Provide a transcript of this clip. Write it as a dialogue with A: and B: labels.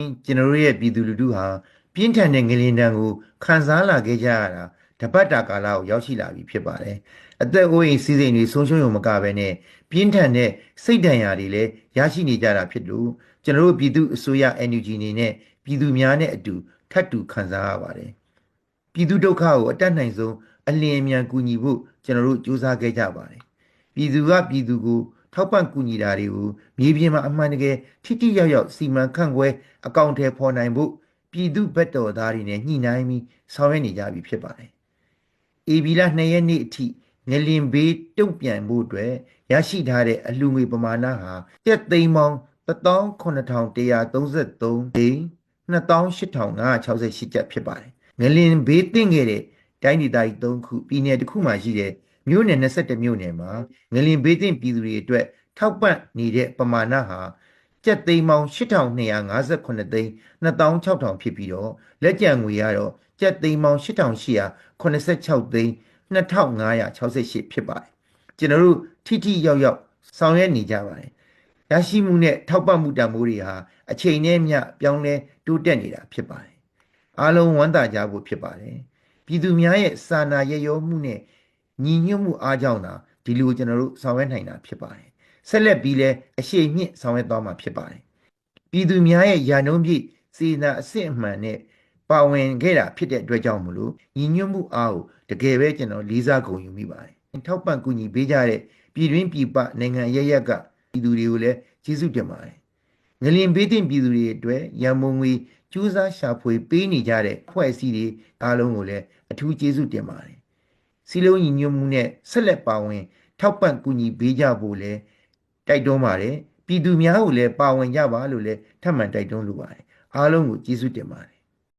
A: ကျွန်တော်တို့ရဲ့ပြည်သူလူထုဟာပြင်းထန်တဲ့ငလင်တံကိုခံစားလာခဲ့ကြရတာတပတ်တာကာလကိုရောက်ရှိလာပြီဖြစ်ပါတယ်အသက်အိုးအိမ်စီးစိမ်တွေဆုံးရှုံးရုံမကဘဲနဲ့ပြင်းထန်တဲ့စိတ်ဒဏ်ရာတွေလည်းရရှိနေကြတာဖြစ်လို့ကျွန်တော်တို့ပြည်သူအစိုးရ NUG အနေနဲ့ပြည်သူများနဲ့အတူထပ်တူခံစားရပါတယ်ပြည်သူဒုက္ခကိုအတတ်နိုင်ဆုံးအလင်းအမြန်ကူညီဖို့ကျွန်တော်တို့ကြိုးစားခဲ့ကြပါတယ်ပြည်သူကပြည်သူကို ထောက်ပံ့ကူညီတာတွေကိုမြေပြင်မှာအမှန်တကယ်ထိထိရောက်ရောက်စီမံခန့်ခွဲအကောင့်ထဲပေါ်နိုင်ဖို့ပြည်သူဘက်တော်သားတွေနဲ့ညှိနှိုင်းပြီးဆောင်ရွက်နေကြပြီဖြစ်ပါတယ်။ AB လ2ရက်နေ့အထိငလင်ဘေးတုံ့ပြန်ဖို့အတွက်ရရှိထားတဲ့အလှူငွေပမာဏဟာတက်သိန်းပေါင်း18133သိန်း28568ကျပ်ဖြစ်ပါတယ်။ငလင်ဘေးတင့်ခဲ့တဲ့တိုင်းဒေသကြီး3ခုပြည်နယ်တစ်ခုမှရှိတဲ့ မြို့နယ်21မြို့နယ်မှာငလင်ဘေးတင့်ပြည်သူတွေအတွက်ထောက်ပံ့နေတဲ့ပမာဏဟာကျပ်သိန်းပေါင်း8258သိန်း26000ဖြစ်ပြီးတော့လက်ကျန်ငွေကတော့ကျပ်သိန်းပေါင်း8886သိန်း2568ဖြစ်ပါတယ်ကျွန်တော်တို့ထိထိရောက်ရောက်ဆောင်ရွက်နေကြပါတယ်ရရှိမှုနဲ့ထောက်ပံ့မှုတန်ဖိုးတွေဟာအချိန်နဲ့မျှပြောင်းလဲတိုးတက်နေတာဖြစ်ပါတယ်အားလုံးဝမ်းသာကြဖို့ဖြစ်ပါတယ်ပြည်သူများရဲ့စာနာရရောမှုနဲ့ ညီညွတ်မှုအားကြောင့်သာဒီလိုကျွန်တော်တို့ဆောင်ရွက်နိုင်တာဖြစ်ပါတယ်ဆက်လက်ပြီးလဲအရှိန်မြင့်ဆောင်ရွက်သွားမှာဖြစ်ပါတယ်ပြည်သူများရဲ့ယာနှုံးပြည့်စေနာအစစ်အမှန်နဲ့ပါဝင်ခဲ့တာဖြစ်တဲ့အတွက်ကြောင့်မလို့ညီညွတ်မှုအားကိုတကယ်ပဲကျွန်တော်လေးစားဂုဏ်ယူမိပါတယ်ထောက်ပံ့ကူညီပေးကြတဲ့ပြည်တွင်းပြည်ပနိုင်ငံရရက်ကပြည်သူတွေကိုလည်းကျေးဇူးတင်ပါတယ်ငလင်ဘေးတင်ပြည်သူတွေအတွက်ရန်မုံငွေကျူးစာရှာဖွေပေးနေကြတဲ့ဖွဲ့စည်းတွေအားလုံးကိုလည်းအထူးကျေးဇူးတင်ပါတယ် စီလုံးညီညွတ်မှုနဲ့ဆက်လက်ပါဝင် ထောက်ပံ့ကူညီပေးကြဖို့လည်းတိုက်တွန်းပါတယ်ပြည်သူများကိုလည်းပါဝင်ကြပါလို့လည်းထပ်မံတိုက်တွန်းလိုပါတယ်အားလုံးကိုကျေးဇူးတင်ပါတယ်